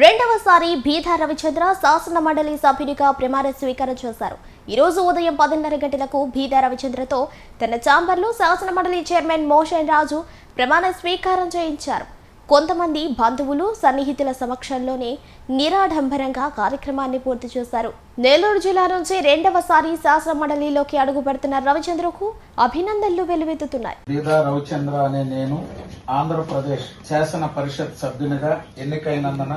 రెండవసారి బీధా రవిచంద్ర శాసన మండలి సభ్యునిగా ప్రమాణ స్వీకారం చేశారు. ఈరోజు ఉదయం పదిన్నర గంటలకు బీదా రవిచంద్రతో తన ఛాంబర్లో శాసన మండలి చైర్మన్ మోషన్ రాజు ప్రమాణ స్వీకారం చేయించారు. కొంతమంది బంధువులు సన్నిహితుల సమక్షంలోనే నిరాడంబరంగా కార్యక్రమాన్ని పూర్తి చేశారు. నెల్లూరు జిల్లా నుంచి రెండవసారి శాసన మండలిలోకి అడుగు పెడుతున్న రవిచంద్రకు అభినందనలు వెలువెత్తుతున్నాయి. బీదా రవిచంద్ర అనే నేను ఆంధ్రప్రదేశ్ శాసన పరిషత్ సభ్యునిగా ఎన్నికైనందున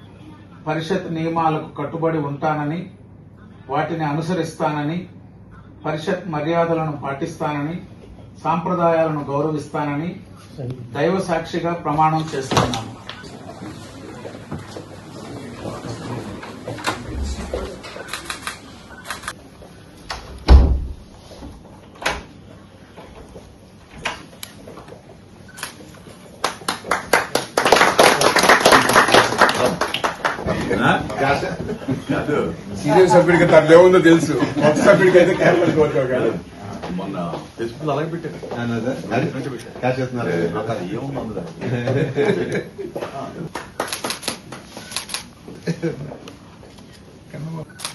పరిషత్ నియమాలకు కట్టుబడి ఉంటానని వాటిని అనుసరిస్తానని పరిషత్ మర్యాదలను పాటిస్తానని సాంప్రదాయాలను గౌరవిస్తానని దైవ సాక్షిగా ప్రమాణం చేస్తున్నాను కాదు సీనియర్ సభ్యుడికి తనది ఏముందో తెలుసు. కొత్త సభ్యుడికి అయితే కోరుతావు కాదు. మొన్న ఫేస్బుక్ అలాగే అది? ఏముంది